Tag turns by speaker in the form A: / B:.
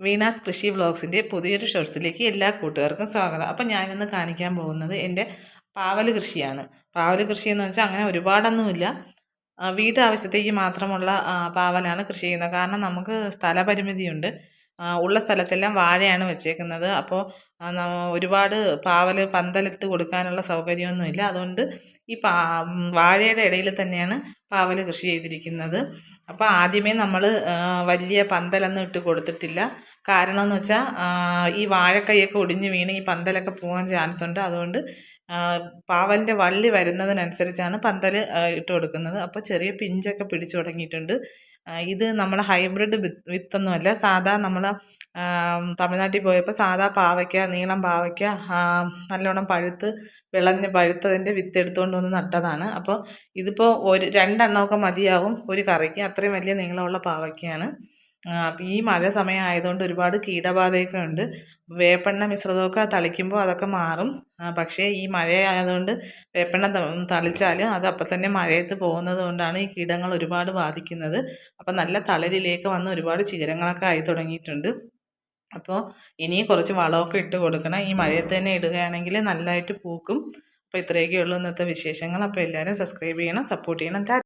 A: വീണാസ് കൃഷി വ്ളോഗ്സിന്റെ പുതിയൊരു ഷോർട്സിലേക്ക് എല്ലാ കൂട്ടുകാർക്കും സ്വാഗതം. അപ്പം ഞാനിന്ന് കാണിക്കാൻ പോകുന്നത് എന്റെ പാവൽ കൃഷിയാണ്. പാവൽ കൃഷി എന്ന് വെച്ചാൽ അങ്ങനെ ഒരുപാടൊന്നുമില്ല. വീട്ടാവശ്യത്തേക്ക് മാത്രമുള്ള പാവലാണ് കൃഷി ചെയ്യുന്നത്. കാരണം നമുക്ക് സ്ഥലപരിമിതിയുണ്ട്. ഉള്ള സ്ഥലത്തെല്ലാം വാഴയാണ് വെച്ചേക്കുന്നത്. അപ്പോൾ ഒരുപാട് പാവൽ പന്തലിട്ട് കൊടുക്കാനുള്ള സൗകര്യമൊന്നുമില്ല. അതുകൊണ്ട് ഈ പാ വാഴയുടെ ഇടയിൽ തന്നെയാണ് പാവൽ കൃഷി ചെയ്തിരിക്കുന്നത്. അപ്പോൾ ആദ്യമേ നമ്മൾ വലിയ പന്തലൊന്നും ഇട്ട് കൊടുത്തിട്ടില്ല. കാരണം എന്ന് വെച്ചാൽ ഈ വാഴക്കൈയൊക്കെ ഒടിഞ്ഞ് വീണ് ഈ പന്തലൊക്കെ പോകാൻ ചാൻസ് ഉണ്ട്. അതുകൊണ്ട് പാവലിന്റെ വള്ളി വരുന്നതിനനുസരിച്ചാണ് പന്തൽ ഇട്ട് കൊടുക്കുന്നത്. അപ്പോൾ ചെറിയ പിഞ്ചൊക്കെ പിടിച്ചു തുടങ്ങിയിട്ടുണ്ട്. ഇത് നമ്മൾ ഹൈബ്രിഡ് വിത്തൊന്നുമല്ല. സാധാ നമ്മൾ തമിഴ്നാട്ടിൽ പോയപ്പോൾ സാധാ പാവയ്ക്ക നീളം പാവയ്ക്ക നല്ലോണം പഴുത്ത് വിളഞ്ഞ് പഴുത്തതിന്റെ വിത്ത് എടുത്തുകൊണ്ട് വന്ന് നട്ടതാണ്. അപ്പോൾ ഇതിപ്പോൾ ഒരു രണ്ടെണ്ണമൊക്കെ മതിയാവും ഒരു കറിക്ക്. അത്രയും വലിയ നീളമുള്ള പാവയ്ക്കയാണ്. ഈ മഴ സമയം ആയതുകൊണ്ട് ഒരുപാട് കീടബാധയൊക്കെ ഉണ്ട്. വേപ്പെണ്ണ മിശ്രിതമൊക്കെ തളിക്കുമ്പോൾ അതൊക്കെ മാറും. പക്ഷേ ഈ മഴ ആയതുകൊണ്ട് വേപ്പെണ്ണ തളിച്ചാൽ അത് അപ്പം തന്നെ മഴയത്ത് പോകുന്നത് കൊണ്ടാണ് ഈ കീടങ്ങൾ ഒരുപാട് ബാധിക്കുന്നത്. അപ്പം നല്ല തളരിലേക്ക് വന്ന് ഒരുപാട് ചീരങ്ങളൊക്കെ ആയി തുടങ്ങിയിട്ടുണ്ട്. അപ്പോൾ ഇനി കുറച്ച് വളമൊക്കെ ഇട്ട് കൊടുക്കണം. ഈ മഴയത്ത് തന്നെ ഇടുകയാണെങ്കിൽ നല്ലതായിട്ട് പൂക്കും. അപ്പോൾ ഇത്രയൊക്കെ ഉള്ളൂ ഇന്നത്തെ വിശേഷങ്ങൾ. അപ്പോൾ എല്ലാവരും സബ്സ്ക്രൈബ് ചെയ്യണം സപ്പോർട്ട് ചെയ്യണം.